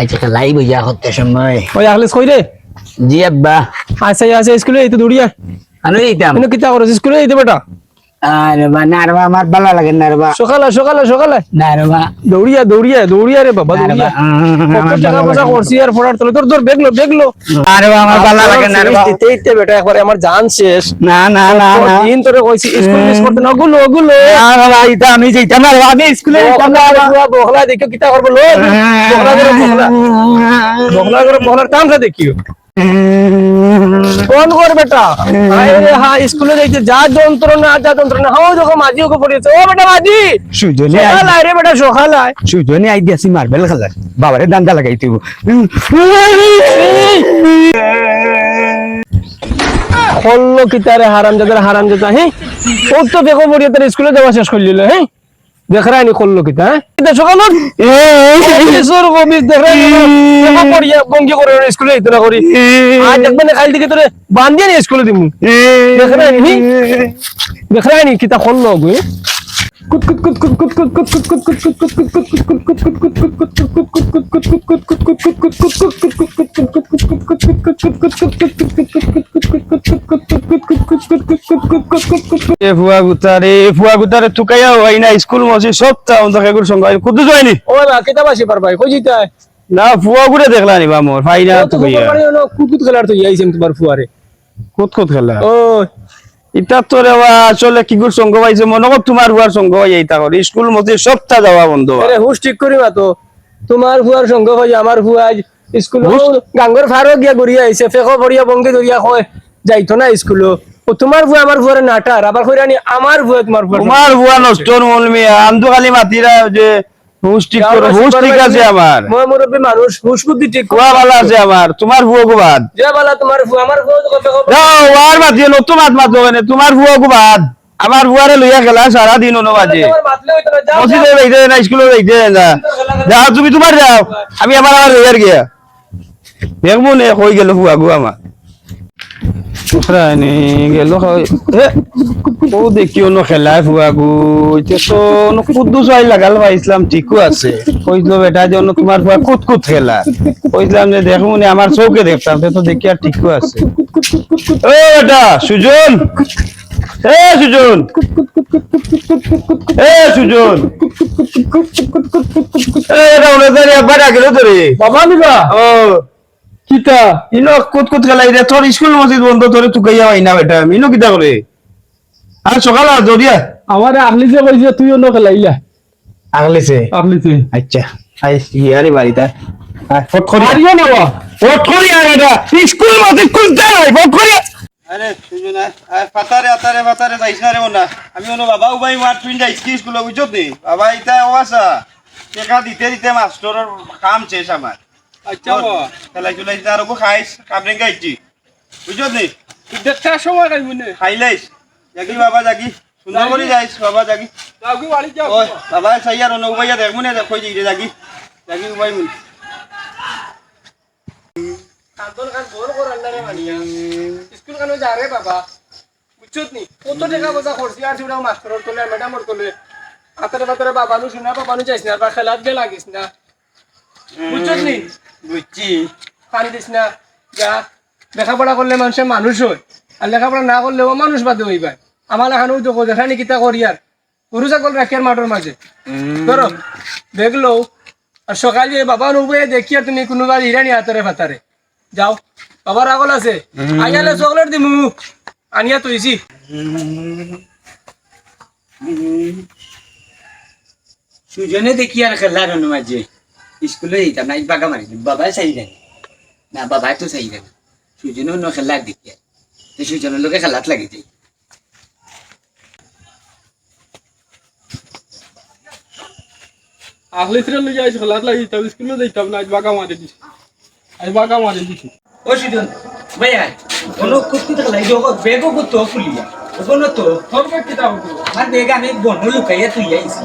আচ্ছা লাইভ হইয়া হতে সময়। ওই আগলে কই রে জি আব্বা। আচ্ছা আচ্ছা স্কুলে এই তো দৌড়িয়া আমি দিতাম কিতা করছিস স্কুলে এইতে বেটা। নারবা আমার ভালো লাগে নারবা। সকালে সকালে সকালে? নারবা। দৌড়িয়া দৌড়িয়া দৌড়িয়া রে বাবা দৌড়িয়া। কত টাকা পয়সা করছি আর ফোড়ার তলে? তোর তোর বেগলো বেগলো নারবা আমার ভালো লাগে নারবা। দিতে দিতে বেটা একবার আমার জান শেষ। না না না না। দিন তোরে কইছি স্কুল মিস করতে না? গুলো গুলো না এটা আমি যাইতাম না আমি স্কুলে যাইতাম না বহলা দেখো কিতা করব লো বহলা করে বহলা বহলা করে বহলার কামটা দেখিও। কোন কর বেটা। আরে হ্যাঁ স্কুলে যাইতে যা যন্ত্রণা যা যন্ত্রণা। হাও দেখো মাঝি ওকে পড়িয়েছে। ও বেটা মাঝি সুজনে সকাল আয় রে বেটা সকাল আয়। সুজনে আই দিয়াছি মার্বেল খেলার বাবারে দান্দা লাগাই তুই খল্লো কিতারে হারাম যাদের হারাম যাতা হ্যাঁ ও তো দেখো পড়িয়ে তার স্কুলে যাওয়া শেষ করলিল হ্যাঁ দেখ করল কিতা হ্যাঁ কিতা সকাল কিশোর গমিস দেখরানি দেখো পড়িয়া বঙ্গি করে স্কুলে এই তোরা করি আজ দেখবেন কাল থেকে তোরে বান্ধিয়ে স্কুলে দিমু দেখরানি দেখরানি কিতা করল গো না ফুয়া গুড়ে দেখলা নি বা মোর ফাইনা তো খেলার তো ইয়াইছেন তোমার ফুয়ারে কুত কুত খেলা? ও ইটা তো রে বা আসলে কি গুর সঙ্গ পাইছে? মনে কর তোমার ফুয়ার সঙ্গ হয় এইটা করে স্কুল মসি সবটা যাওয়া বন্ধ আরে হুশ ঠিক করি মা তো। তোমার ফুয়ার সঙ্গ হয় আমার ফুয়া স্কুল গাঙ্গর ফারো গিয়া গড়িয়া আইছে ফেকো ভরিয়া বঙ্গে ধরিয়া কয় যাইতো না স্কুল। ও তোমার ফুয়া আমার ফুয়ারে নাটার আবার কইরানি আমার ফুয়া তোমার ফুয়া তোমার ফুয়া নষ্ট খালি মাতিরা যে হুশ ঠিক করে হুশ ঠিক আছে আমার। মই মুরব্বী মানুষ হুশ বুদ্ধি ঠিক ফুয়া ভালো। আছে আমার তোমার ফুয়া গুবাদ যে বালা তোমার ফুয়া আমার তো আর মাত তোমার গুবাদ ফুয়ারে লইয়া খেলা সারা দিন বাজে যাও মসজিদে যাইতে না স্কুলে যাইতে না যাও তুমি তোমার যাও। আমি আমার আমার লইয়ার গিয়া। দেখব নে কই গেল ফুয়া গো আমার? নি গেল ও দেখি অন্য খেলায় ফুয়া গো? এতিয়া তো অন্য কুদ্দু চাই লাগাল পাইছিলাম ঠিকও আছে। কইছিল বেটা যে অন্য তোমার ফুয়া কুত কুত খেলা? কইছিলাম যে দেখব নে আমার চৌকে দেখতাম সে তো দেখি আর ঠিকও আছে। ও বেটা সুজন। এ সুজন। এ সুজন। এ উড়ে দাঁড়ি একবার আগেল তোরে। বাবা নিবা? ও কিতা? ইনো কুত কুত খেলাই রে তোর স্কুল মসজিদ বন্ধ তোরে তুকাইয়া হয় না বেটা? ইনো কিতা করে আর সকাল আর দরিয়া আমার আগলি যে কইছে তুই অন্য খেলাইলা আগলেছে আগলি তুই আচ্ছা। আই ইয়ারে বাড়িটা ফট করে আরিও না বা ফট করি আর এটা স্কুল মসজিদ খুলতে হয়? ফট করি আরে সুজন আর পাতারে আতারে পাতারে যাইছ না রে মোনা? আমি ওনো বাবা উবাই মার তুই যাইছ কি স্কুলে বুঝছত নি? বাবা ইতা ওয়াসা টেকা দিতে দিতে মাস্টরের কাম শেষ আমার আচ্ছা বাবা খেলাই চুলাই আর খাইছ। দেখতে সময় নে। জাগি বাবা জাগি। সুন্দর করে বাবা জাগি। বাড়ি যাও। বাবা সাই আর না জাগি। জাগি উবাই মুন কান্দন কান বড় করে আন্দারে মানিয়া স্কুল কানো যা রে বাবা। বুঝছত নি? কত টাকা পয়সা খরচি আর ছিড়া মাস্টারর তোলে ম্যাডামর তোলে। আতরে বাতরে বাবা নু শুনা বাবা নু যাইছ না বা খেলাত গে লাগিস না। বুঝছত নি বুঝছি। খান দিস না যা। লেখাপড়া করলে মানুষের মানুষ হয় আর লেখাপড়া না করলেও মানুষ বাদে হইবা আমার লেখানো দেখো দেখানি কিতা করি আর। গরু ছাগল রাখি আর মাঠের মাঝে। ধরো দেখল আর সকালে বাবা নুবে দেখি আর তুমি কোনোবার ইরানি হাতারে ফাতারে। যাও বাবার আগল আছে। আইয়ালে চকলেট দিমু আনিয়া তৈছি সুজনে দেখি আর খেলার মাঝে স্কুলে যেতাম না বাগা মারি বাবা চাই দেন না বাবা তো চাই দেন সুজনে অন্য খেলার দেখি আর তো সুজনের লোকে খেলাত লাগি যাই আগলে ছিল লই যাইছ খেলাত লাগি তাও স্কুলে যাইতাম না আজ বাগা মারি দিছি। আজ বাগা মারি দিছি। ও সুজন। ভাইয়া কোনো কুত্তি খেলাই যোগ বেগও কুত্তো ফুলিয়া। ওগুলো তো তোর কে কিতা হতো আমার বেগ আমি বন্ধ লুকাইয়া তুই আইছি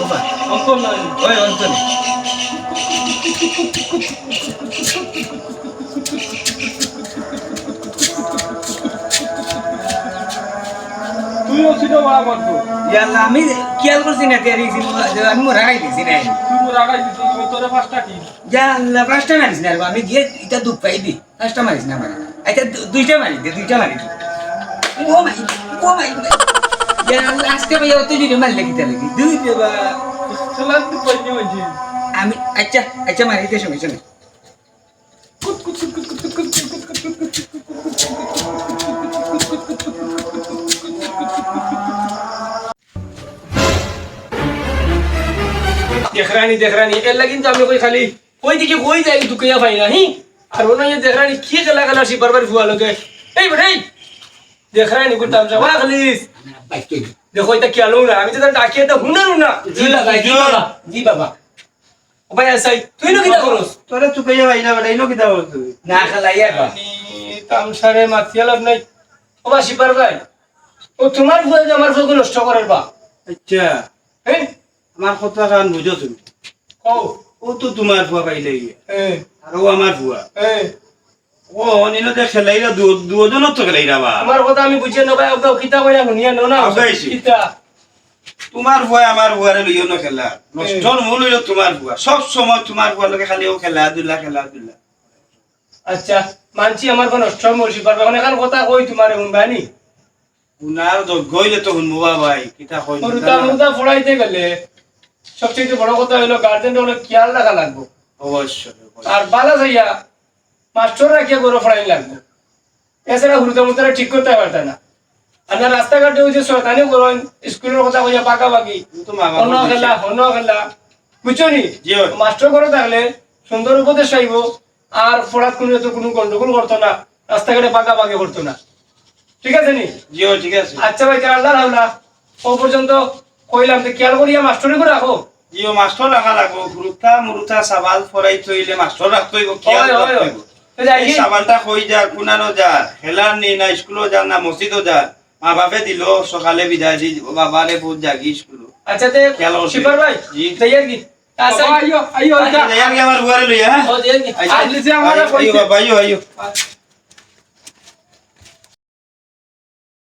কোথায় ওই অন্তনে আমি খেয়াল করছি না আমি মোরা খাই দিছি না পাঁচটা মারিস না আমি গিয়ে এটা দুধ পাইবি। পাঁচটা মারিস না মানে। আচ্ছা, আমার দুইটা মারি দে দুইটা মারি। ও মাই ও মাই। देख रहा नहीं देख रहा नहीं कोई खाली कोई देखिए कोई जाएगी दुकिया भाई ही और वो ना ये देख रहा नहीं किए गला गला सी बरबर हुआ लगे দেখরানি কো তামসা ওয়া খালিস। দেখো এটা কি আলো না? আমি তো ডাকিয়ে তো হুনারু না জি বাবা জি বাবা জি বাবা। ও ভাই আসাই তুই নো কিটা করস তোরে চুকাইয়া ভাই না বেটা ইনো কিতা বলতো না খালাইয়া বা আমি তামসারে মাতিয়া লাভ নাই। ও বা শিপার ভাই ও তোমার ফুয়া যে আমার ফুয়া নষ্ট করার বা? আচ্ছা। হ্যাঁ আমার কথা কান বুঝো তুমি? ও ও তো তোমার ফুয়া পাইলে আর ও আমার ফুয়া এ। ও অনিল যে খেলাইরা দুজন তো খেলাইরা বা। আমার কথা আমি বুঝিয়ে নেব ওকে কিতা কইরা শুনিয়া নো। না। কিতা তোমার ভুয়া আমার ভুয়ারে লইও না খেলা। নষ্টর মূল হইল তোমার ভুয়া। সব সময় তোমার ভুয়া লোকে খালি ও খেলা দুলা খেলা দুলা। আচ্ছা মানছি আমার কোন নষ্ট মরছি পারবে এখন এখন কথা কই তোমারে শুনবানি উনার যোগ্য হইলে তো শুনব ভাই কিতা কই মুরুতা মুরুতা ফড়াইতে গেলে সবচেয়ে বড় কথা হইল গার্জেন হলো খেয়াল রাখা লাগবো। অবশ্যই। আর বালা যাইয়া মাস্টার রাখিয়া গরু ফড়াই লাগবো? এছাড়া হুরুতা মুরুতারা ঠিক করতে পারতে না। আর না রাস্তাঘাটে ওই যে শয়তানি করেন স্কুলের কথা কইয়া পাকা পাকি তো মা অন্য খেলা অন্য খেলা। বুঝছ নি? জি করে থাকলে সুন্দর উপদেশ চাইব আর পড়াত কোনো তো কোনো গন্ডগোল করতো না রাস্তাঘাটে পাকা পাকি করতো না। ঠিক আছে নি? জিও ঠিক আছে। আচ্ছা ভাই তার আল্লাহ হাওলা ও পর্যন্ত কইলাম যে খেয়াল করিয়া মাস্টারে করে রাখো। জিও মাস্টার রাখা লাগবো। ফুরুতা মুরুতা সাবাল ফরাই থইলে মাস্টার রাখতে হইব খেয়াল রাখতে হইব। সাবানটা হয়ে যা কুনানো যা হেলার নি না স্কুলও যা না মসজিদও যা মা বাপে দিল সকালে বিদায় দি বাবারে বহুত জাগি স্কুল আচ্ছা তে শিবর ভাই জি তৈয়ার কি আচ্ছা আইও আইও আইও আমার ঘরে লইয়া হ্যাঁ আইও আইও আইও